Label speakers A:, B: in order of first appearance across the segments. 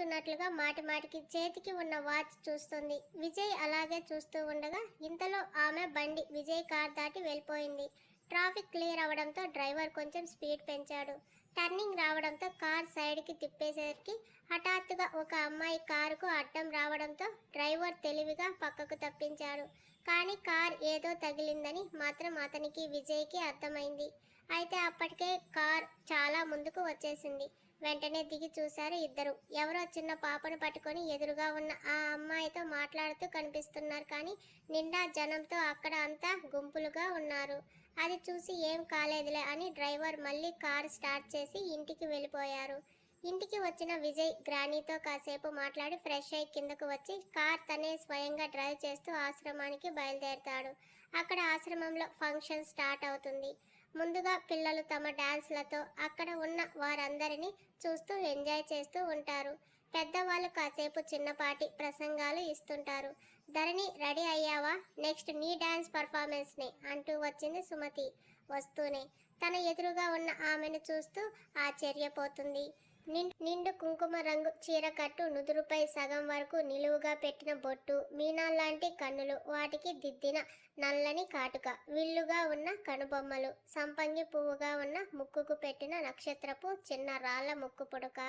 A: అవుతున్నట్లుగా మాటి మాటికి చేతికి ఉన్న వాచ్ చూస్తుంది. విజయ్ అలాగే చూస్తూ ఉండగా ఇంతలో ఆమె బండి విజయ్ కార్ దాటి వెళ్ళిపోయింది. ట్రాఫిక్ క్లియర్ అవడంతో డ్రైవర్ కొంచెం స్పీడ్ పెంచాడు. టర్నింగ్ రావడంతో కార్ సైడ్కి తిప్పేసరికి హఠాత్తుగా ఒక అమ్మాయి కారుకు అడ్డం రావడంతో డ్రైవర్ తెలివిగా పక్కకు తప్పించాడు. కానీ కార్ ఏదో తగిలిందని మాత్రం అతనికి విజయ్కి అర్థమైంది. అయితే అప్పటికే కార్ చాలా ముందుకు వచ్చేసింది. వెంటనే దిగి చూశారు ఇద్దరు. ఎవరో చిన్న పాపను పట్టుకొని ఎదురుగా ఉన్న ఆ అమ్మాయితో మాట్లాడుతూ కనిపిస్తున్నారు కానీ నిండా జనంతో అక్కడ అంతా గుంపులుగా ఉన్నారు. అది చూసి ఏం కాలేదులే అని డ్రైవర్ మళ్ళీ కారు స్టార్ట్ చేసి ఇంటికి వెళ్ళిపోయారు. ఇంటికి వచ్చిన విజయ్ గ్రానీతో కాసేపు మాట్లాడి ఫ్రెష్ అయి కిందకు వచ్చి కార్ తనే స్వయంగా డ్రైవ్ చేస్తూ ఆశ్రమానికి బయలుదేరుతాడు. అక్కడ ఆశ్రమంలో ఫంక్షన్ స్టార్ట్ అవుతుంది. ముందుగా పిల్లలు తమ డాన్స్లతో అక్కడ ఉన్న వారందరినీ చూస్తూ ఎంజాయ్ చేస్తూ ఉంటారు. పెద్దవాళ్ళు కాసేపు చిన్నపాటి ప్రసంగాలు ఇస్తుంటారు. ధరణి రెడీ అయ్యావా? నెక్స్ట్ నీ డాన్స్ పర్ఫార్మెన్స్ని అంటూ వచ్చింది సుమతి వస్తూనే. తన ఎదురుగా ఉన్న ఆమెను చూస్తూ ఆశ్చర్యపోతుంది. నిండు కుంకుమ రంగు చీర కట్టు నుదురుపై సగం వరకు నిలువుగా పెట్టిన బొట్టు మీనాల్లాంటి కన్నులు వాటికి దిద్దిన నల్లని కాటుక విల్లుగా ఉన్న కనుబొమ్మలు సంపంగి పువ్వుగా ఉన్న ముక్కుకు పెట్టిన నక్షత్రపు చిన్న రాళ్ళ ముక్కు పుడక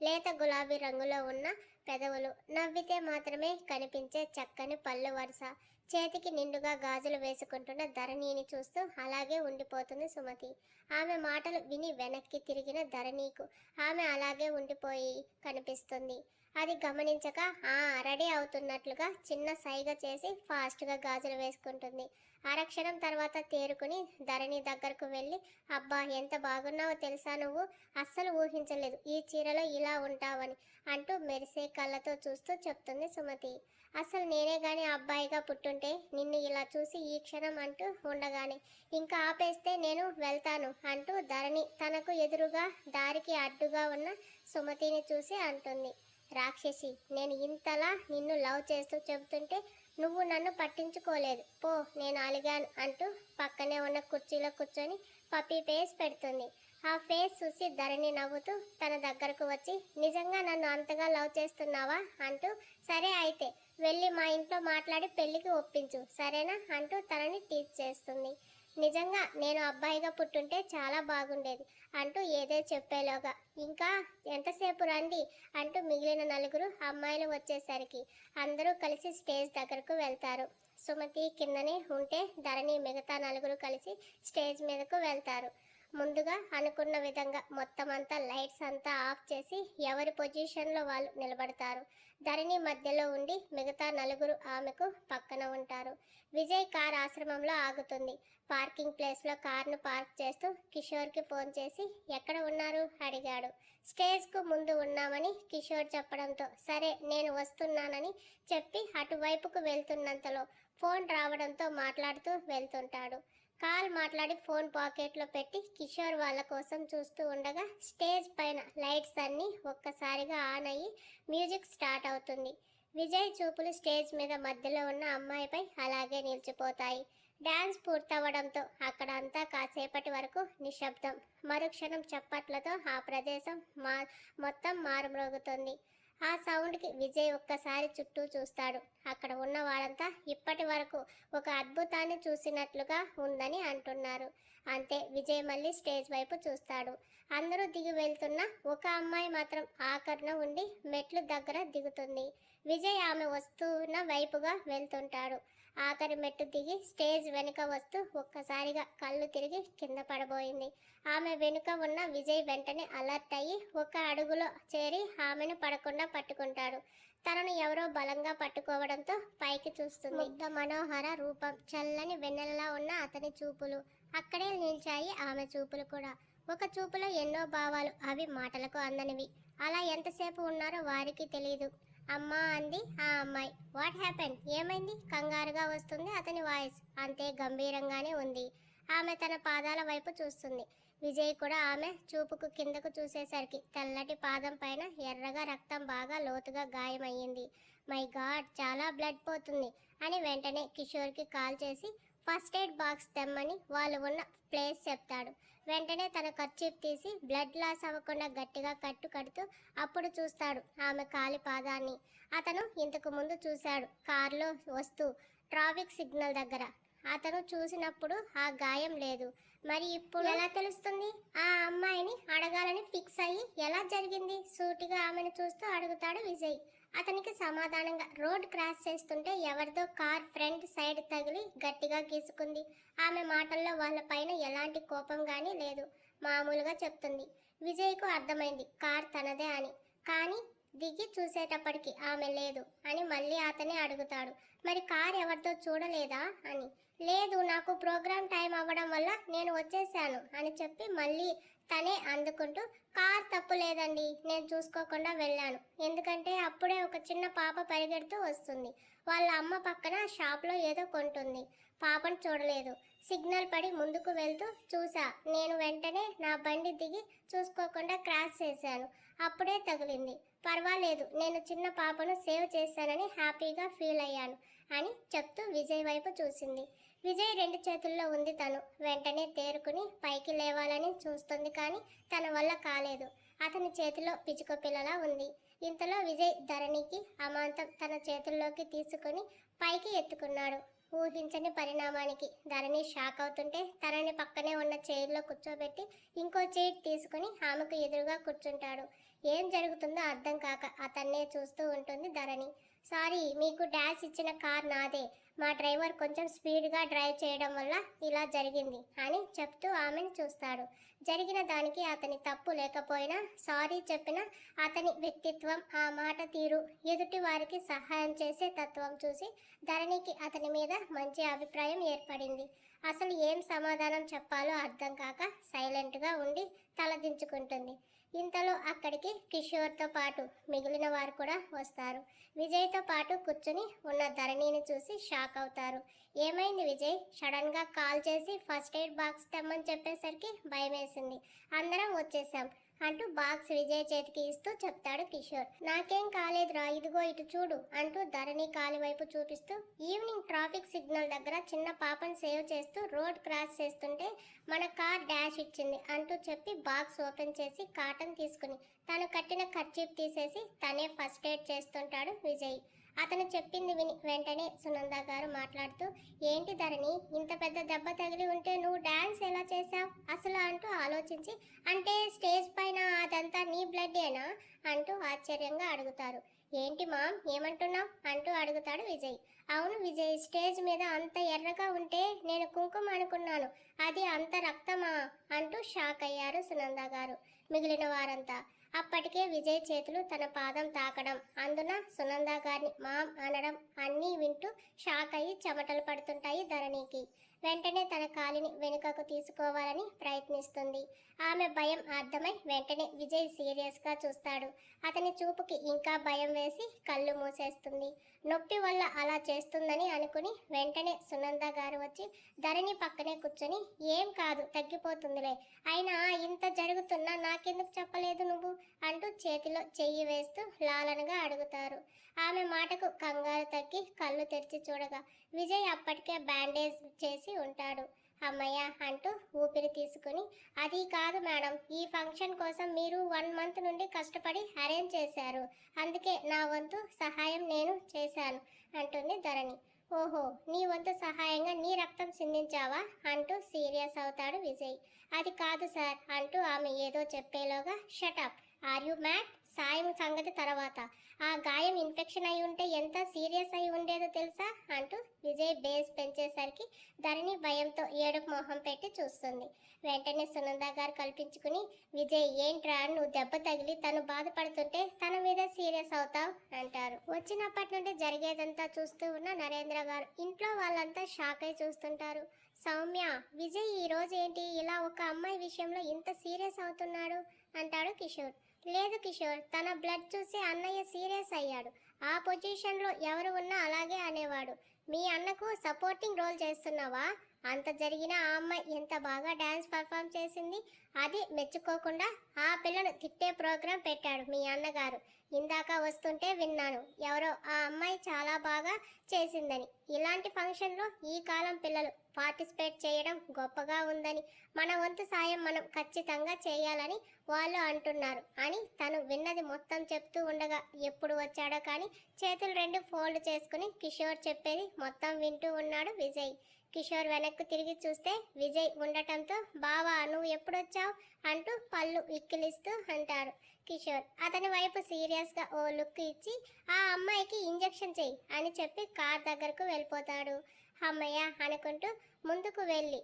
A: లేత గులాబీ రంగులో ఉన్న పెదవులు నవ్వితే మాత్రమే కనిపించే చక్కని పళ్ళు వరుస చేతికి నిండుగా గాజులు వేసుకుంటున్న ధరణిని చూస్తూ అలాగే ఉండిపోతుంది సుమతి. ఆమె మాటలు విని వెనక్కి తిరిగిన ధరణికు ఆమె అలాగే ఉండిపోయి కనిపిస్తుంది. అది గమనించక ఆ రెడీ అవుతున్నట్లుగా చిన్న సైగ చేసి ఫాస్ట్గా గాజులు వేసుకుంటుంది. అరక్షణం తర్వాత తేరుకుని ధరణి దగ్గరకు వెళ్ళి అబ్బా ఎంత బాగున్నావో తెలుసా నువ్వు? అస్సలు ఊహించలేదు. ఈ చీరలో ఇలా ఉంటావని అంటూ మెరిసే కళ్ళతో చూస్తూ చెప్తుంది సుమతి. అసలు నేనే కానీ అబ్బాయిగా పుట్టుంటే నిన్ను ఇలా చూసి ఈ క్షణం అంటూ ఉండగానే ఇంకా ఆపేస్తే నేను వెళ్తాను అంటూ ధరణి తనకు ఎదురుగా దారికి అడ్డుగా ఉన్న సుమతిని చూసి అంటుంది. రాక్షసి నేను ఇంతలా నిన్ను లవ్ చేస్తూ చెబుతుంటే నువ్వు నన్ను పట్టించుకోలేదు. పో నేను అలిగాను అంటూ పక్కనే ఉన్న కుర్చీలో కూర్చొని పప్పీ ఫేస్ పెడుతుంది. ఆ ఫేస్ చూసి ధరణి నవ్వుతూ తన దగ్గరకు వచ్చి నిజంగా నన్ను అంతగా లవ్ చేస్తున్నావా? అంటూ సరే అయితే వెళ్ళి మా ఇంట్లో మాట్లాడి పెళ్ళికి ఒప్పించు సరేనా? అంటూ తనని టీచ్ చేస్తుంది. నిజంగా నేను అబ్బాయిగా పుట్టుంటే చాలా బాగుండేది. అంటూ ఏదో చెప్పేలోగా. ఇంకా ఎంతసేపు రండి అంటూ మిగిలిన నలుగురు అమ్మాయిలు వచ్చేసరికి అందరూ కలిసి స్టేజ్ దగ్గరకు వెళ్తారు. సుమతి కిందనే ఉంటే ధరణి మిగతా నలుగురు కలిసి స్టేజ్ మీదకు వెళ్తారు. ముందుగా అనుకున్న విధంగా మొత్తం అంతా లైట్స్ అంతా ఆఫ్ చేసి ఎవరి పొజిషన్లో వాళ్ళు నిలబడతారు. ధరణి మధ్యలో ఉండి మిగతా నలుగురు ఆమెకు పక్కన ఉంటారు. విజయ్ కార్ ఆశ్రమంలో ఆగుతుంది. పార్కింగ్ ప్లేస్లో కార్ను పార్క్ చేస్తూ కిషోర్కి ఫోన్ చేసి ఎక్కడ ఉన్నారు? అడిగాడు. స్టేజ్కు ముందు ఉన్నామని కిషోర్ చెప్పడంతో సరే నేను వస్తున్నానని చెప్పి అటువైపుకు వెళ్తున్నంతలో ఫోన్ రావడంతో మాట్లాడుతూ వెళ్తుంటాడు. కాల్ మాట్లాడి ఫోన్ పాకెట్లో పెట్టి కిషోర్ వాళ్ళ కోసం చూస్తూ ఉండగా స్టేజ్ పైన లైట్స్ అన్నీ ఒక్కసారిగా ఆన్ అయ్యి మ్యూజిక్ స్టార్ట్ అవుతుంది. విజయ్ చూపులు స్టేజ్ మీద మధ్యలో ఉన్న అమ్మాయిపై అలాగే నిలిచిపోతాయి. డ్యాన్స్ పూర్తవడంతో అక్కడ అంతా కాసేపటి వరకు నిశ్శబ్దం. మరుక్షణం చప్పట్లతో ఆ ప్రదేశం మా మొత్తం మారుమ్రోగుతుంది. ఆ సౌండ్కి విజయ్ ఒక్కసారి చుట్టూ చూస్తాడు. అక్కడ ఉన్న వారంతా ఇప్పటి వరకు ఒక అద్భుతాన్ని చూసినట్లుగా ఉందని అంటున్నారు. అంతే విజయ్ మళ్ళీ స్టేజ్ వైపు చూస్తాడు. అందరూ దిగి వెళ్తున్న ఒక అమ్మాయి మాత్రం ఆకరణ ఉండి మెట్లు దగ్గర దిగుతుంది. విజయ్ ఆమె వస్తున్న వైపుగా వెళ్తుంటాడు. ఆఖరి మెట్టు దిగి స్టేజ్ వెనుక వస్తూ ఒక్కసారిగా కళ్ళు తిరిగి కింద పడబోయింది. ఆమె వెనుక ఉన్న విజయ్ వెంటనే అలర్ట్ అయ్యి ఒక అడుగులో చేరి ఆమెను పడకుండా పట్టుకుంటాడు. తనను ఎవరో బలంగా పట్టుకోవడంతో పైకి చూస్తుంది. ముగ్ధ మనోహర రూపం చల్లని వెన్నెలలా ఉన్న అతని చూపులు. అక్కడే నిలిచాయి ఆమె చూపులు కూడా. ఒక చూపులో ఎన్నో భావాలు అవి మాటలకు అందనివి. అలా ఎంతసేపు ఉన్నారో వారికి తెలియదు అమ్మా అంది ఆ అమ్మాయి. What happen? ఏమైంది? కంగారుగా వస్తుంది అతని వాయిస్. అంతే గంభీరంగానే ఉంది. ఆమె తన పాదాల వైపు చూస్తుంది. విజయ్ కూడా ఆమె చూపుకు కిందకు చూసేసరికి తెల్లటి పాదం పైన ఎర్రగా రక్తం బాగా లోతుగా గాయమయ్యింది. మై గాడ్ చాలా బ్లడ్ పోతుంది అని వెంటనే కిషోర్కి కాల్ చేసి ఫస్ట్ ఎయిడ్ బాక్స్ తెమ్మని వాళ్ళు ఉన్న ప్లేస్ చెప్తాడు. వెంటనే తన కర్చీఫ్ తీసి బ్లడ్ లాస్ అవ్వకుండా గట్టిగా కట్టు కడుతూ అప్పుడు చూస్తాడు ఆమె కాలి పాదాన్ని. అతను ఇంతకు ముందు చూశాడు కారులో వస్తూ ట్రాఫిక్ సిగ్నల్ దగ్గర. అతను చూసినప్పుడు ఆ గాయం లేదు. మరి ఇప్పుడు? ఎలా తెలుస్తుంది? ఆ అమ్మాయిని అడగాలని ఫిక్స్ అయ్యి ఎలా జరిగింది? సూటిగా ఆమెను చూస్తూ అడుగుతాడు విజయ్. అతనికి సమాధానంగా రోడ్ క్రాస్ చేస్తుంటే ఎవరిదో కార్ ఫ్రంట్ సైడ్ తగిలి గట్టిగా గీసుకుంది. ఆమె మాటల్లో వాళ్ళ పైన ఎలాంటి కోపం కానీ లేదు. మామూలుగా చెప్తుంది. విజయ్కు అర్థమైంది. కార్ తనదే అని. కానీ దిగి చూసేటప్పటికి ఆమె లేదు అని మళ్ళీ అతనే అడుగుతాడు. మరి కార్ ఎవరితో చూడలేదా అని. లేదు నాకు ప్రోగ్రామ్ టైం అవ్వడం వల్ల నేను వచ్చేసాను అని చెప్పి మళ్ళీ తనే అందుకుంటూ కార్ తప్పు లేదండి నేను చూసుకోకుండా వెళ్ళాను. ఎందుకంటే అప్పుడే ఒక చిన్న పాప పరిగెడుతూ వస్తుంది. వాళ్ళ అమ్మ పక్కన షాప్లో ఏదో కొంటుంది. పాపను చూడలేదు. సిగ్నల్ పడి ముందుకు వెళ్తూ చూసా. నేను వెంటనే నా బండి దిగి చూసుకోకుండా క్రాస్ చేశాను. అప్పుడే తగిలింది. పర్వాలేదు నేను చిన్న పాపను సేవ్ చేశానని హ్యాపీగా ఫీల్ అయ్యాను అని చెప్తూ విజయ్ వైపు చూసింది. విజయ్ రెండు చేతుల్లో ఉంది తను. వెంటనే తేరుకుని పైకి లేవాలని చూస్తుంది కానీ తన వల్ల కాలేదు. అతని చేతిలో పిచుక పిల్లలా ఉంది. ఇంతలో విజయ్ ధరణికి అమాంతం తన చేతుల్లోకి తీసుకుని పైకి ఎత్తుకున్నాడు. ఊహించని పరిణామానికి ధరణి షాక్ అవుతుంటే తనని పక్కనే ఉన్న చైర్లో కూర్చోబెట్టి ఇంకో చైర్ తీసుకుని ఆమెకు ఎదురుగా కూర్చుంటాడు. ఏం జరుగుతుందో అర్థం కాక అతన్నే చూస్తూ ఉంటుంది ధరణి. సారీ మీకు డాష్ ఇచ్చిన కార్ నాదే. మా డ్రైవర్ కొంచెం స్పీడ్గా డ్రైవ్ చేయడం వల్ల ఇలా జరిగింది అని చెప్తూ ఆమెను చూస్తాడు. జరిగిన దానికి అతని తప్పు లేకపోయినా సారీ చెప్పిన అతని వ్యక్తిత్వం ఆ మాట తీరు ఎదుటి వారికి సహాయం చేసే తత్వం చూసి ధరణికి అతని మీద మంచి అభిప్రాయం ఏర్పడింది. అసలు ఏం సమాధానం చెప్పాలో అర్థం కాక సైలెంట్గా ఉండి తలదించుకుంటుంది. ఇంతలో అక్కడికి కిషోర్తో పాటు మిగిలిన వారు కూడా వస్తారు. విజయ్తో పాటు కూర్చుని ఉన్న ధరణిని చూసి షాక్ అవుతారు. ఏమైంది విజయ్? సడన్గా కాల్ చేసి ఫస్ట్ ఎయిడ్ బాక్స్ తెమ్మని చెప్పేసరికి భయమేసింది. అందరం వచ్చేసాం. అంటూ బాక్స్ విజయ్ చేతికి ఇస్తూ చెప్తాడు కిషోర్. నాకేం కాలేదురా ఇదిగో ఇటు చూడు అంటూ ధరణి కాలి వైపు చూపిస్తూ. ఈవినింగ్ ట్రాఫిక్ సిగ్నల్ దగ్గర చిన్న పాపను సేవ్ చేస్తూ రోడ్ క్రాస్ చేస్తుంటే మన కార్ డాష్ ఇచ్చింది అంటూ చెప్పి బాక్స్ ఓపెన్ చేసి కాటన్ తీసుకుని తను కట్టిన ఖర్చీప్ తీసేసి తనే ఫస్ట్ ఎయిడ్ చేస్తుంటాడు విజయ్. అతను చెప్పింది విని వెంటనే సునంద గారు మాట్లాడుతూ ఏంటి ధరణి ఇంత పెద్ద దెబ్బ తగిలి ఉంటే నువ్వు డాన్స్ ఎలా చేసావు అసలు అంటూ ఆలోచించి అంటే స్టేజ్ పైన అదంతా నీ బ్లడ్డేనా? అంటూ ఆశ్చర్యంగా అడుగుతారు. ఏంటి మామ్ ఏమంటున్నావు? అంటూ అడుగుతాడు విజయ్. అవును విజయ్ స్టేజ్ మీద అంత ఎర్రగా ఉంటే నేను కుంకుమ అనుకున్నాను. అది అంత రక్తమా? అంటూ షాక్ అయ్యారు సునంద గారు. మిగిలిన వారంతా. అప్పటికే విజయ్ చేతులు తన పాదం తాకడం. అందున సునంద గారిని మామ్ అనడం అన్నీ వింటూ షాక్ అయ్యి చెమటలు పడుతుంటాయి ధరణికి. వెంటనే తన కాలిని వెనుకకు తీసుకోవాలని ప్రయత్నిస్తుంది. ఆమె భయం అర్థమై వెంటనే విజయ్ సీరియస్గా చూస్తాడు. అతని చూపుకి ఇంకా భయం వేసి కళ్ళు మూసేస్తుంది. నొప్పి వల్ల అలా చేస్తుందని అనుకుని వెంటనే సునంద గారు వచ్చి ధరణి పక్కనే కూర్చొని ఏం కాదు తగ్గిపోతుందిలే. అయినా ఇంత జరుగుతున్నా నాకెందుకు చెప్పలేదు నువ్వు? అంటూ చేతిలో చెయ్యి వేస్తూ లాలనగా అడుగుతారు. ఆమె మాటకు కంగారు తగ్గి కళ్ళు తెరిచి చూడగా విజయ్ అప్పటికే బ్యాండేజ్ చేసి ఉంటాడు. అమ్మయ్య అంటూ ఊపిరి తీసుకుని అది కాదు మేడం ఈ ఫంక్షన్ కోసం మీరు వన్ మంత్ నుండి కష్టపడి అరేంజ్ చేశారు. అందుకే నా వంతు సహాయం నేను చేశాను అంటుంది ధరణి. ఓహో నీ వంతు సహాయంగా నీ రక్తం చిందించావా? అంటూ సీరియస్ అవుతాడు విజయ్. అది కాదు సార్ అంటూ ఆమె ఏదో చెప్పేలోగా shut up are you mad సాయం సంగతి తర్వాత. ఆ గాయం ఇన్ఫెక్షన్ అయి ఉంటే ఎంత సీరియస్ అయి ఉండేదో తెలుసా? అంటూ విజయ్ బేస్ పెంచేసరికి ధరణి భయంతో ఏడుపు మొహం పెట్టి చూస్తుంది. వెంటనే సునంద గారు కల్పించుకుని విజయ్ ఏంట్రా? నువ్వు దెబ్బ తగిలి తను బాధపడుతుంటే తన మీద సీరియస్ అవుతావు? అంటారు. వచ్చినప్పటి నుండి జరిగేదంతా చూస్తూ ఉన్న నరేంద్ర గారు ఇంట్లో వాళ్ళంతా షాక్ అయి చూస్తుంటారు. సౌమ్య విజయ్ ఈ రోజు ఏంటి? ఇలా ఒక అమ్మాయి విషయంలో ఇంత సీరియస్ అవుతున్నాడు? అంటాడు కిషోర్. లేదు కిషోర్ తన బ్లడ్ చూసి అన్నయ్య సీరియస్ అయ్యాడు. ఆ పొజిషన్లో ఎవరు ఉన్నా అలాగే అనేవాడు. మీ అన్నకు సపోర్టింగ్ రోల్ చేస్తున్నావా? అంత జరిగిన ఆ అమ్మాయి ఎంత బాగా డ్యాన్స్ పర్ఫామ్ చేసింది? అది మెచ్చుకోకుండా ఆ పిల్లను తిట్టే ప్రోగ్రాం పెట్టాడు మీ అన్నగారు. ఇందాక వస్తుంటే విన్నాను ఎవరో ఆ అమ్మాయి చాలా బాగా చేసిందని. ఇలాంటి ఫంక్షన్లో ఈ కాలం పిల్లలు పార్టిసిపేట్ చేయడం గొప్పగా ఉందని మన వంతు సాయం మనం ఖచ్చితంగా చేయాలని వాళ్ళు అంటున్నారు. అని తను విన్నది మొత్తం చెప్తూ ఉండగా ఎప్పుడు వచ్చాడో కానీ చేతులు రెండు ఫోల్డ్ చేసుకుని కిషోర్ చెప్పేది మొత్తం వింటూ ఉన్నాడు విజయ్. కిషోర్ వెనక్కు తిరిగి చూస్తే విజయ్ ఉండటంతో బావా నువ్వు ఎప్పుడొచ్చావు? అంటూ పళ్ళు ఇక్కిలిస్తూ అంటాడు కిషోర్. అతని వైపు సీరియస్గా ఓ లుక్ ఇచ్చి ఆ అమ్మాయికి ఇంజెక్షన్ చెయ్యి అని చెప్పి కార్ దగ్గరకు వెళ్ళిపోతాడు. అమ్మయ్య అనుకుంటూ ముందుకు వెళ్ళి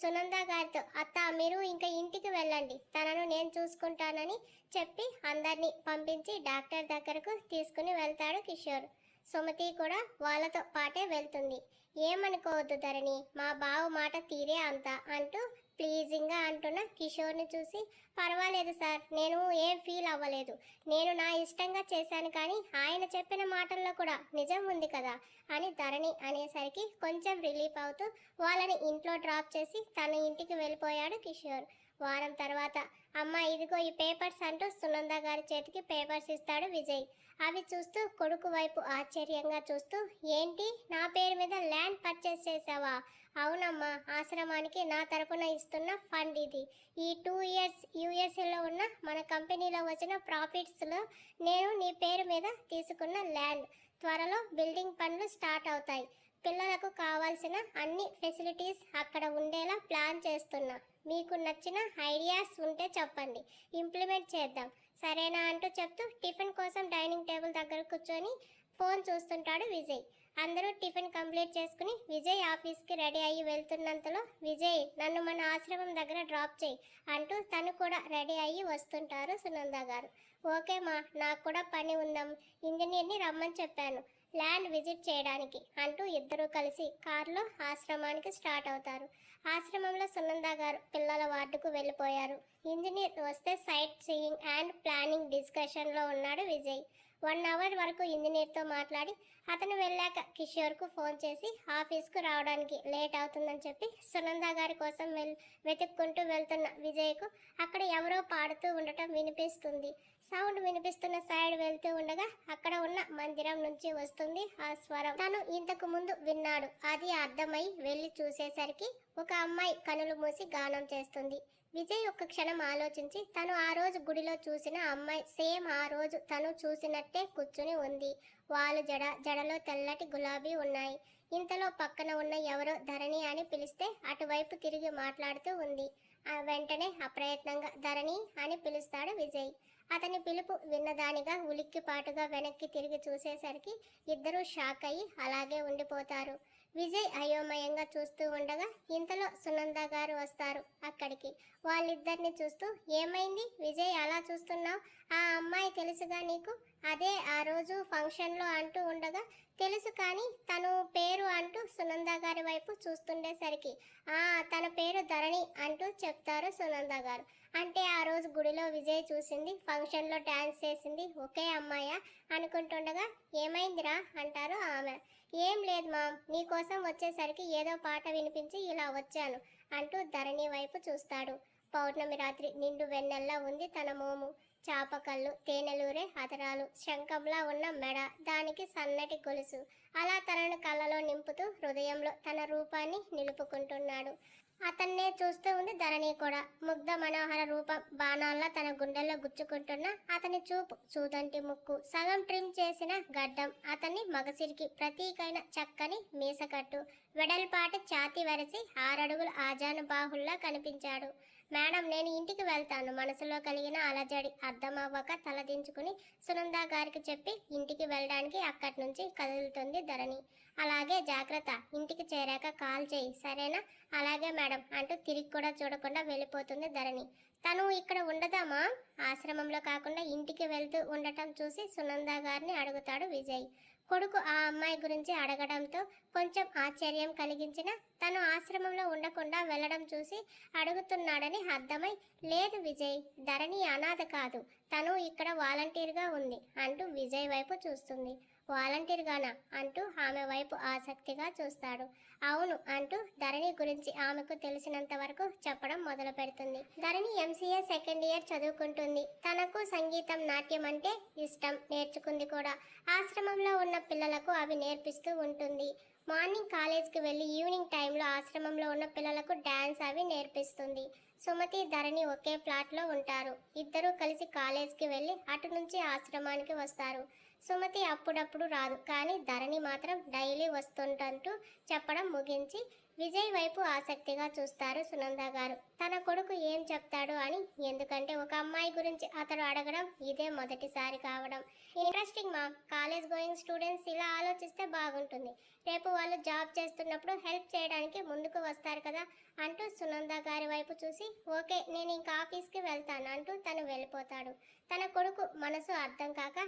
A: సునంద గారితో అత్త మీరు ఇంకా ఇంటికి వెళ్ళండి. తనను నేను చూసుకుంటానని చెప్పి అందరినీ పంపించి డాక్టర్ దగ్గరకు తీసుకుని వెళ్తాడు కిషోర్. సుమతి కూడా వాళ్ళతో పాటే వెళ్తుంది. ఏమనుకోవద్దు ధరణి మా బావ మాట తీరే అంత అంటూ ప్లీజింగ్గా అంటున్న కిషోర్ని చూసి పర్వాలేదు సార్ నేను ఏం ఫీల్ అవ్వలేదు. నేను నా ఇష్టంగా చేశాను కానీ ఆయన చెప్పిన మాటల్లో కూడా నిజం ఉంది కదా అని ధరణి అనేసరికి కొంచెం రిలీఫ్ అవుతూ వాళ్ళని ఇంట్లో డ్రాప్ చేసి తన ఇంటికి వెళ్ళిపోయాడు కిషోర్. వారం తర్వాత అమ్మ ఇదిగో ఈ పేపర్స్ అంటూ సునంద గారి చేతికి పేపర్స్ ఇస్తాడు విజయ్. అవి చూస్తూ కొడుకు వైపు ఆశ్చర్యంగా చూస్తూ ఏంటి? నా పేరు మీద ల్యాండ్ పర్చేస్ చేసావా అవునమ్మా ఆశ్రమానికి నా తరపున ఇస్తున్న ఫండ్ ఇది. ఈ టూ ఇయర్స్ యూఎస్ఏలో ఉన్న మన కంపెనీలో వచ్చిన ప్రాఫిట్స్లో నేను నీ పేరు మీద తీసుకున్న ల్యాండ్. త్వరలో బిల్డింగ్ పనులు స్టార్ట్ అవుతాయి. పిల్లలకు కావాల్సిన అన్ని ఫెసిలిటీస్ అక్కడ ఉండేలా ప్లాన్ చేస్తున్నా. మీకు నచ్చిన ఐడియాస్ ఉంటే చెప్పండి. ఇంప్లిమెంట్ చేద్దాం. సరేనా అంటూ చెప్తూ టిఫిన్ కోసం డైనింగ్ టేబుల్ దగ్గర కూర్చొని ఫోన్ చూస్తుంటాడు విజయ్. అందరూ టిఫిన్ కంప్లీట్ చేసుకుని విజయ్ ఆఫీస్కి రెడీ అయ్యి వెళ్తున్నంతలో విజయ్ నన్ను మన ఆశ్రమం దగ్గర డ్రాప్ చేయి అంటూ తను కూడా రెడీ అయ్యి వస్తుంటారు సునంద గారు. ఓకేమా నాకు కూడా పని ఉందాం ఇంజనీర్ని రమ్మని చెప్పాను ల్యాండ్ విజిట్ చేయడానికి అంటూ ఇద్దరూ కలిసి కారులో ఆశ్రమానికి స్టార్ట్ అవుతారు. ఆశ్రమంలో సునంద గారు పిల్లల వార్డుకు వెళ్ళిపోయారు. ఇంజనీర్ వస్తే సైట్ సీయింగ్ అండ్ ప్లానింగ్ డిస్కషన్లో ఉన్నాడు విజయ్. వన్ అవర్ వరకు ఇంజనీర్తో మాట్లాడి అతను వెళ్ళాక కిషోర్కు ఫోన్ చేసి ఆఫీస్కు రావడానికి లేట్ అవుతుందని చెప్పి సునంద గారి కోసం వెల్ వెతుక్కుంటూ వెళ్తున్న విజయ్కు అక్కడ ఎవరో పాడుతూ ఉండటం వినిపిస్తుంది. సౌండ్ వినిపిస్తున్న సైడ్ వెళ్తూ ఉండగా అక్కడ ఉన్న మందిరం నుంచి వస్తుంది ఆ స్వరం. తను ఇంతకు ముందు విన్నాడు. అది అర్థమై వెళ్ళి చూసేసరికి ఒక అమ్మాయి కనులు మూసి గానం చేస్తుంది. విజయ్ ఒక్క క్షణం ఆలోచించి తను ఆ రోజు గుడిలో చూసిన అమ్మాయి సేమ్ ఆ రోజు తను చూసినట్టే కూర్చుని ఉంది. వాళ్ళు జడ జడలో తెల్లటి గులాబీ ఉన్నాయి. ఇంతలో పక్కన ఉన్న ఎవరో ధరణి అని పిలిస్తే అటువైపు తిరిగి మాట్లాడుతూ ఉంది. వెంటనే అప్రయత్నంగా ధరణి అని పిలుస్తాడు విజయ్. అతని పిలుపు విన్నదానిగా ఉలిక్కిపాటుగా వెనక్కి తిరిగి చూసేసరికి ఇద్దరూ షాక్ అయ్యి అలాగే ఉండిపోతారు. విజయ్ అయోమయంగా చూస్తూ ఉండగా ఇంతలో సునంద గారు వస్తారు అక్కడికి. వాళ్ళిద్దరిని చూస్తూ ఏమైంది? విజయ్ అలా చూస్తున్నావు? ఆ అమ్మాయి తెలుసుగా నీకు? అదే ఆ రోజు ఫంక్షన్లో అంటూ ఉండగా తెలుసు కానీ తను పేరు అంటూ సునంద గారి వైపు చూస్తుండేసరికి ఆ తన పేరు ధరణి అంటూ చెప్తారు సునంద గారు. అంటే ఆ రోజు గుడిలో విజయ్ చూసింది ఫంక్షన్లో డ్యాన్స్ చేసింది ఒకే అమ్మాయ? అనుకుంటుండగా ఏమైందిరా? అంటారు ఆమె. ఏం లేదు మా నీకోసం వచ్చేసరికి ఏదో పాట వినిపించి ఇలా వచ్చాను అంటూ ధరణి వైపు చూస్తాడు. పౌర్ణమి రాత్రి నిండు వెన్నెల్లా ఉంది తన మోము. చాపకళ్ళు తేనెలూరే అదరాలు శంఖంలా ఉన్న మెడ దానికి సన్నటి గొలుసు. అలా తనను కళ్ళలో నింపుతూ హృదయంలో తన రూపాన్ని నిలుపుకుంటున్నాడు. అతన్నే చూస్తూ ఉంది ధరణి కూడా. ముగ్ధ మనోహర రూపం బాణాల్లా తన గుండెల్లో గుచ్చుకుంటున్న అతని చూపు. చూదంటి ముక్కు సగం ట్రిమ్ చేసిన గడ్డం. అతన్ని మగసిరికి ప్రతీకైన చక్కని మీసకట్టు వెడల్పాటి ఛాతి వరిసి ఆరడుగుల ఆజాను బాహుల్లా కనిపించాడు. మేడం నేను ఇంటికి వెళ్తాను. మనసులో కలిగిన అలజడి అర్థమవ్వక తలదించుకుని సునంద గారికి చెప్పి ఇంటికి వెళ్ళడానికి అక్కడి నుంచి కదులుతుంది ధరణి. అలాగే జాగ్రత్త ఇంటికి చేరాక కాల్ చేయి. సరేనా? అలాగే మేడం అంటూ తిరిగి కూడా చూడకుండా వెళ్ళిపోతుంది ధరణి. తను ఇక్కడ ఉండదామా ఆశ్రమంలో కాకుండా ఇంటికి వెళ్తూ ఉండటం చూసి సునంద గారిని అడుగుతాడు విజయ్. కొడుకు ఆ అమ్మాయి గురించి అడగడంతో కొంచెం ఆశ్చర్యం కలిగించిన తను ఆశ్రమంలో ఉండకుండా వెళ్ళడం చూసి అడుగుతున్నాడని అర్థమై లేదు విజయ్ ధరణి అనాథ కాదు. తను ఇక్కడ వాలంటీర్గా ఉంది అంటూ విజయ్ వైపు చూస్తుంది. వాలంటీర్గానా అంటూ ఆమె వైపు ఆసక్తిగా చూస్తాడు. అవును అంటూ ధరణి గురించి ఆమెకు తెలిసినంత వరకు చెప్పడం మొదలు పెడుతుంది ధరణి ఎంసీఏ సెకండ్ ఇయర్ చదువుకుంటుంది. తనకు సంగీతం నాట్యం అంటే ఇష్టం నేర్చుకుంది కూడా. ఆశ్రమంలో ఉన్న పిల్లలకు అవి నేర్పిస్తూ ఉంటుంది. మార్నింగ్ కాలేజ్కి వెళ్ళి ఈవినింగ్ టైంలో ఆశ్రమంలో ఉన్న పిల్లలకు డ్యాన్స్ అవి నేర్పిస్తుంది. సుమతి ధరణి ఒకే ఫ్లాట్లో ఉంటారు. ఇద్దరూ కలిసి కాలేజ్కి వెళ్ళి అటు నుంచి ఆశ్రమానికి వస్తారు. సుమతి అప్పుడప్పుడు రాదు కానీ ధరణి మాత్రం డైలీ వస్తుంటంటూ చెప్పడం ముగించి విజయ్ వైపు ఆసక్తిగా చూస్తారు సునంద గారు. తన కొడుకు ఏం చెప్తాడు అని ఎందుకంటే ఒక అమ్మాయి గురించి అతడు అడగడం ఇదే మొదటిసారి కావడం. ఇంట్రెస్టింగ్ మా. కాలేజ్ గోయింగ్ స్టూడెంట్స్ ఇలా ఆలోచిస్తే బాగుంటుంది. రేపు వాళ్ళు జాబ్ చేస్తున్నప్పుడు హెల్ప్ చేయడానికి ముందుకు వస్తారు కదా అంటూ సునంద గారి వైపు చూసి ఓకే నేను ఇంకా ఆఫీస్కి వెళ్తాను అంటూ తను వెళ్ళిపోతాడు. తన కొడుకు మనసు అర్థం కాక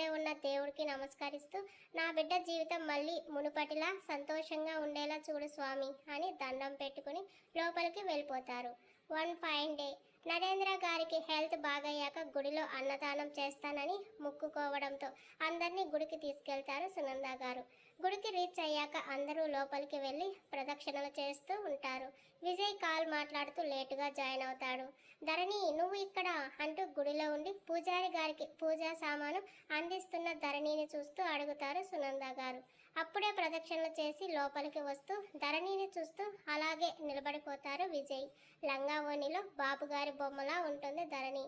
A: అక్కడే ఉన్న దేవుడికి నమస్కరిస్తూ నా బిడ్డ జీవితం మళ్ళీ మునుపటిలా సంతోషంగా ఉండేలా చూడు స్వామి అని దండం పెట్టుకుని లోపలికి వెళ్ళిపోతారు. One fine day. నరేంద్ర గారికి హెల్త్ బాగయ్యాక గుడిలో అన్నదానం చేస్తానని ముక్కుకోవడంతో అందరినీ గుడికి తీసుకెళ్తారు సునంద గారు. గుడికి రీచ్ అయ్యాక అందరూ లోపలికి వెళ్ళి ప్రదక్షిణలు చేస్తూ ఉంటారు. విజయ్ కాల్ మాట్లాడుతూ లేటుగా జాయిన్ అవుతాడు. ధరణి నువ్వు ఇక్కడ అంటూ గుడిలో ఉండి పూజారి గారికి పూజా సామాను అందిస్తున్న ధరణిని చూస్తూ అడుగుతారు సునంద గారు. అప్పుడే ప్రదక్షిణలు చేసి లోపలికి వస్తూ ధరణిని చూస్తూ అలాగే నిలబడిపోతారు విజయ్. లంగావోణిలో బాబుగారి బొమ్మలా ఉంటుంది ధరణి.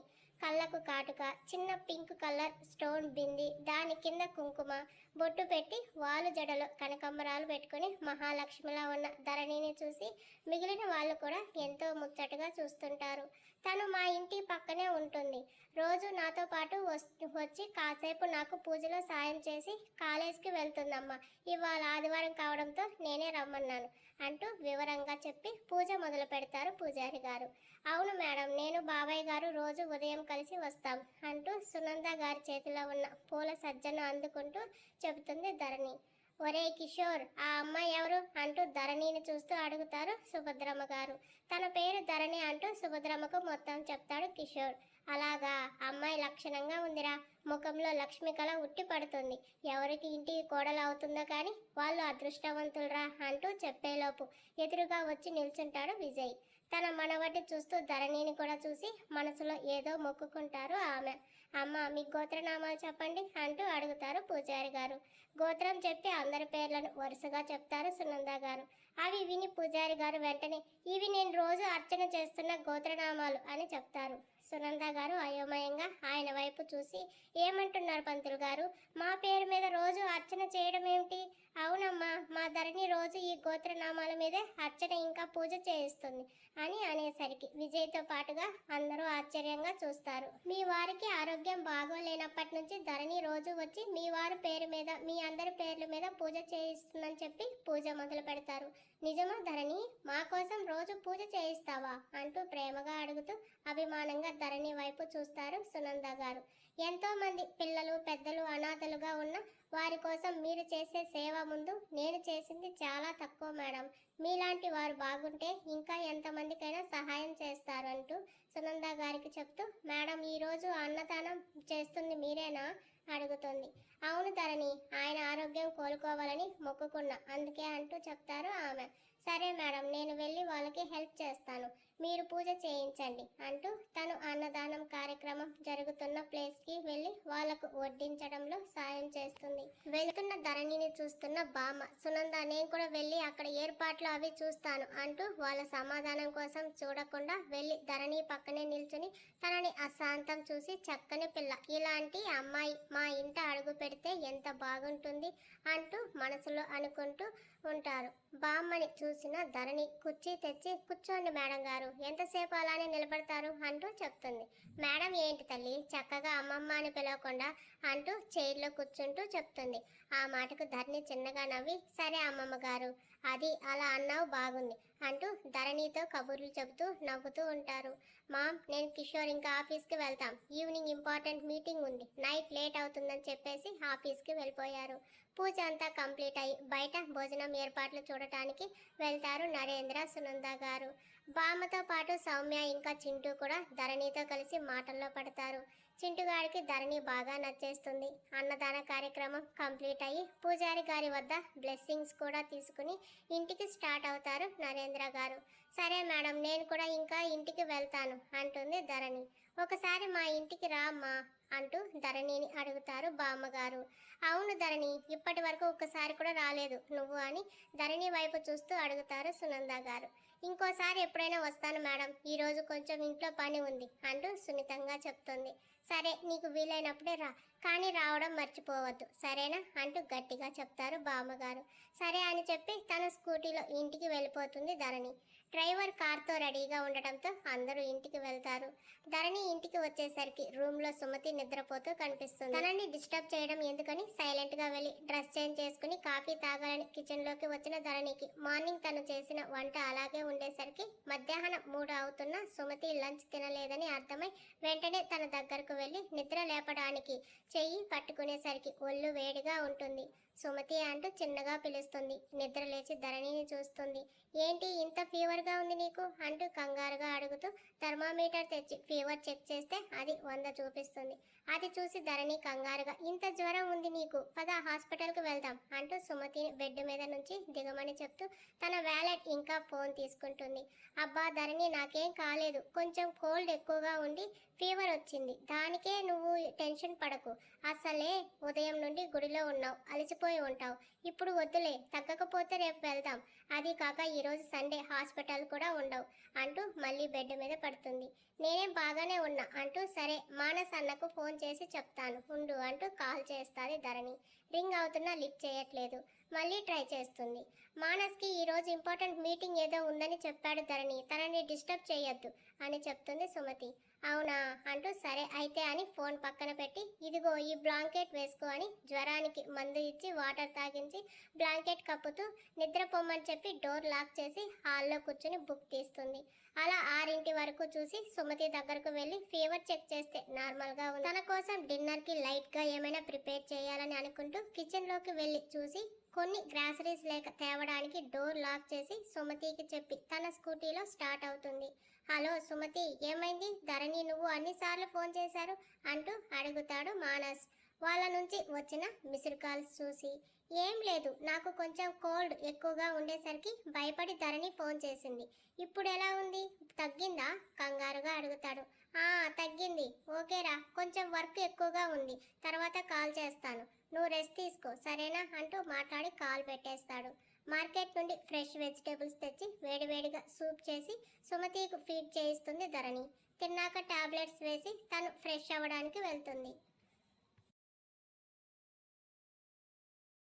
A: కళ్ళకు కాటుక చిన్న పింక్ కలర్ స్టోన్ బింది దాని కింద కుంకుమ బొట్టు పెట్టి వాలు జడలో కనకంబరాలు పెట్టుకుని మహాలక్ష్మిలా ఉన్న ధరణిని చూసి మిగిలిన వాళ్ళు కూడా ఎంతో ముచ్చటగా చూస్తుంటారు. తను మా ఇంటి పక్కనే ఉంటుంది. రోజు నాతో పాటు వస్- వచ్చి కాసేపు నాకు పూజలో సాయం చేసి కాలేజీకి వెళ్తుందమ్మా. ఇవాళ ఆదివారం కావడంతో నేనే రమ్మన్నాను అంటూ వివరంగా చెప్పి పూజ మొదలు పెడతారు పూజారి గారు. అవును మేడం నేను బాబాయ్ గారు రోజు ఉదయం కలిసి వస్తాం అంటూ సునంద గారి చేతిలో ఉన్న పూల సజ్జను అందుకుంటూ చెబుతుంది ధరణి. ఒరే కిషోర్ ఆ అమ్మాయి ఎవరు? అంటూ ధరణిని చూస్తూ అడుగుతారు సుభద్రమ్మ గారు. తన పేరు ధరణి అంటూ సుభద్రమ్మకు మొత్తం చెప్తాడు కిషోర్. అలాగా? అమ్మాయి లక్షణంగా ఉందిరా. ముఖంలో లక్ష్మి కళ ఉట్టి పడుతుంది. ఎవరికి ఇంటికి కోడలు అవుతుందో కానీ వాళ్ళు అదృష్టవంతులరా అంటూ చెప్పేలోపు ఎదురుగా వచ్చి నిల్చుంటాడు విజయ్. తన మనవటి చూస్తూ ధరణిని కూడా చూసి మనసులో ఏదో మొక్కుకుంటారు ఆమె. అమ్మ మీ గోత్రనామాలు చెప్పండి అంటూ అడుగుతారు పూజారి గారు. గోత్రం చెప్పి అందరి పేర్లను వరుసగా చెప్తారు సునంద గారు. అవి విని పూజారి గారు వెంటనే ఇవి నేను రోజు అర్చన చేస్తున్న గోత్రనామాలు అని చెప్తారు. సునంద గారు అయోమయంగా ఆయన వైపు చూసి ఏమంటున్నారు పంతులు గారు? మా పేరు మీద రోజు అర్చన చేయడం ఏమిటి అవునమ్మా మా ధరణి రోజు ఈ గోత్రనామాల మీదే అర్చన ఇంకా పూజ చేయిస్తుంది అని అనేసరికి విజయ్తో పాటుగా అందరూ ఆశ్చర్యంగా చూస్తారు. మీ వారికి ఆరోగ్యం బాగోలేనప్పటి నుంచి ధరణి రోజు వచ్చి మీ వారి పేరు మీద మీ అందరి పేర్ల మీద పూజ చేయిస్తుందని చెప్పి పూజ మొదలు పెడతారు. నిజమా ధరణి? మా కోసం రోజు పూజ చేయిస్తావా? అంటూ ప్రేమగా అడుగుతూ అభిమానంగా ధరణి వైపు చూస్తారు సునంద గారు. ఎంతో మంది పిల్లలు పెద్దలు అనాథలుగా ఉన్న వారి కోసం మీరు చేసే సేవ ముందు నేను చేసింది చాలా తక్కువ మేడం. మీలాంటి వారు బాగుంటే ఇంకా ఎంతమందికైనా సహాయం చేస్తారు అంటూ సునంద గారికి చెప్తూ మేడం ఈరోజు అన్నదానం చేస్తుంది మీరేనా? అడుగుతుంది. అవును ధరణి ఆయన ఆరోగ్యం కోలుకోవాలని మొక్కుకున్నా అందుకే అంటూ చెప్తారు ఆమె. సరే మేడం నేను వెళ్ళి వాళ్ళకి హెల్ప్ చేస్తాను. మీరు పూజ చేయించండి అంటూ తను అన్నదానం కార్యక్రమం జరుగుతున్న ప్లేస్కి వెళ్ళి వాళ్ళకు వడ్డించడంలో సాయం చేస్తుంది. వెళ్తున్న ధరణిని చూస్తున్న బామ్మ సునంద నేను కూడా వెళ్ళి అక్కడ ఏర్పాట్లు అవి చూస్తాను అంటూ వాళ్ళ సమాధానం కోసం చూడకుండా వెళ్ళి ధరణి పక్కనే నిల్చుని తనని అశాంతం చూసి చక్కని పిల్ల ఇలాంటి అమ్మాయి మా ఇంట అడుగు పెడితే ఎంత బాగుంటుంది అంటూ మనసులో అనుకుంటూ ఉంటారు బామ్మని చూసిన ధరణి కుర్చీ తెచ్చి కూర్చోండి మేడం గారు. ఎంతసేపు అలానే నిలబడతారు అంటూ చెప్తుంది. మేడం ఏంటి తల్లి? చక్కగా అమ్మమ్మ అని పిలవకుండా అంటూ చైర్లో కూర్చుంటూ చెప్తుంది. ఆ మాటకు ధరణి చిన్నగా నవ్వి సరే అమ్మమ్మ గారు అది అలా అన్నావు బాగుంది అంటూ ధరణితో కబుర్లు చెబుతూ నవ్వుతూ ఉంటారు. మామ్ నేను కిషోర్ ఇంకా ఆఫీస్కి వెళ్తాం. ఈవినింగ్ ఇంపార్టెంట్ మీటింగ్ ఉంది. నైట్ లేట్ అవుతుందని చెప్పేసి ఆఫీస్కి వెళ్ళిపోయారు. పూజ అంతా కంప్లీట్ అయ్యి బయట భోజనం ఏర్పాట్లు చూడటానికి వెళ్తారు నరేంద్ర సునంద గారు. బామ్మతో పాటు సౌమ్య ఇంకా చింటూ కూడా ధరణితో కలిసి మాటల్లో పడతారు. చింటుగాడికి ధరణి బాగా నచ్చేస్తుంది. అన్నదాన కార్యక్రమం కంప్లీట్ అయ్యి పూజారి గారి వద్ద బ్లెస్సింగ్స్ కూడా తీసుకుని ఇంటికి స్టార్ట్ అవుతారు నరేంద్ర గారు. సరే మేడం నేను కూడా ఇంకా ఇంటికి వెళ్తాను అంటుంది ధరణి. ఒకసారి మా ఇంటికి రామ్మా. అంటూ ధరణిని అడుగుతారు బామ్మగారు. అవును ధరణి ఇప్పటి వరకు ఒక్కసారి కూడా రాలేదు. నువ్వు అని ధరణి వైపు చూస్తూ అడుగుతారు సునంద గారు. ఇంకోసారి ఎప్పుడైనా వస్తాను మేడం. ఈరోజు కొంచెం ఇంట్లో పని ఉంది అంటూ సున్నితంగా చెప్తుంది. సరే నీకు వీలైనప్పుడే రా. కానీ రావడం మర్చిపోవద్దు. సరేనా? అంటూ గట్టిగా చెప్తారు బామ్మగారు. సరే అని చెప్పి తన స్కూటీలో ఇంటికి వెళ్ళిపోతుంది ధరణి. డ్రైవర్ కార్తో రెడీగా ఉండటంతో అందరూ ఇంటికి వెళ్తారు. ధరణి ఇంటికి వచ్చేసరికి రూమ్లో సుమతి నిద్రపోతూ కనిపిస్తుంది. తనని డిస్టర్బ్ చేయడం ఎందుకని? సైలెంట్గా వెళ్ళి డ్రెస్ చేంజ్ చేసుకుని కాఫీ తాగాలని కిచెన్లోకి వచ్చిన ధరణికి మార్నింగ్ తను చేసిన వంట అలాగే ఉండేసరికి మధ్యాహ్నం మూడు అవుతున్న సుమతి లంచ్ తినలేదని అర్థమై వెంటనే తన దగ్గరకు వెళ్ళి నిద్ర లేపడానికి చెయ్యి పట్టుకునేసరికి ఒళ్ళు వేడిగా ఉంటుంది. సుమతి అంటూ చిన్నగా పిలుస్తుంది. నిద్ర లేచి ధరణిని చూస్తుంది. ఏంటి ఇంత ఫీవర్గా ఉంది నీకు? అంటూ కంగారుగా అడుగుతూ థర్మామీటర్ తెచ్చి ఫీవర్ చెక్ చేస్తే అది వంద చూపిస్తుంది. అది చూసి ధరణి కంగారుగా ఇంత జ్వరం ఉంది నీకు పద హాస్పిటల్కి వెళ్దాం అంటూ సుమతిని బెడ్ మీద నుంచి దిగమని చెప్తూ తన వ్యాలెట్ ఇంకా ఫోన్ తీసుకుంటుంది. అబ్బా ధరణి నాకేం కాలేదు. కొంచెం కోల్డ్ ఎక్కువగా ఉండి ఫీవర్ వచ్చింది. దానికే నువ్వు టెన్షన్ పడకు. అసలే ఉదయం నుండి గుడిలో ఉన్నావు. అలసిపోయి ఉంటావు. ఇప్పుడు వద్దులే తగ్గకపోతే రేపు వెళ్దాం అది కాక ఈరోజు సండే హాస్పిటల్ కూడా ఉండవు అంటూ మళ్ళీ బెడ్ మీద పడుతుంది. నేనేం బాగానే ఉన్నా అంటూ సరే మానస్ అన్నకు ఫోన్ చేసి చెప్తాను. ఉండు అంటూ కాల్ చేస్తుంది ధరణి. రింగ్ అవుతున్నా లిఫ్ట్ చేయట్లేదు. మళ్ళీ ట్రై చేస్తుంది. మానస్కి ఈరోజు ఇంపార్టెంట్ మీటింగ్ ఏదో ఉందని చెప్పాడు ధరణి. తనని డిస్టర్బ్ చేయొద్దు అని చెప్తుంది సుమతి. అవునా? అంటూ సరే అయితే అని ఫోన్ పక్కన పెట్టి ఇదిగో ఈ బ్లాంకెట్ వేసుకో అని జ్వరానికి మందు ఇచ్చి వాటర్ తాగించి బ్లాంకెట్ కప్పుతూ నిద్రపోమ్మని చెప్పి డోర్ లాక్ చేసి హాల్లో కూర్చుని బుక్ తీస్తుంది. అలా ఆరింటి వరకు చూసి సుమతి దగ్గరకు వెళ్ళి ఫీవర్ చెక్ చేస్తే నార్మల్గా ఉంది. తన కోసం డిన్నర్కి లైట్గా ఏమైనా ప్రిపేర్ చేయాలని అనుకుంటూ కిచెన్లోకి వెళ్ళి చూసి కొన్ని గ్రాసరీస్ లేక తేవడానికి డోర్ లాక్ చేసి సుమతికి చెప్పి తన స్కూటీలో స్టార్ట్ అవుతుంది. హలో సుమతి ఏమైంది? ధరణి నువ్వు అన్నిసార్లు ఫోన్ చేశారు? అంటూ అడుగుతాడు మానస్. వాళ్ళ నుంచి వచ్చిన మిస్డ్ కాల్స్ చూసి ఏం లేదు నాకు కొంచెం కోల్డ్ ఎక్కువగా ఉండేసరికి భయపడి ధరణి ఫోన్ చేసింది. ఇప్పుడు ఎలా ఉంది? తగ్గిందా? కంగారుగా అడుగుతాడు. ఆ తగ్గింది. ఓకేరా కొంచెం వర్క్ ఎక్కువగా ఉంది. తర్వాత కాల్ చేస్తాను. నువ్వు రెస్ట్ తీసుకో సరేనా? అంటూ మాట్లాడి కాల్ పెట్టేస్తాడు. మార్కెట్ నుండి ఫ్రెష్ వెజిటేబుల్స్ తెచ్చి వేడివేడిగా సూప్ చేసి సుమతికు ఫీడ్ చేయిస్తుంది ధరణి. తిన్నాక టాబ్లెట్స్ వేసి తను ఫ్రెష్ అవ్వడానికి వెళ్తుంది.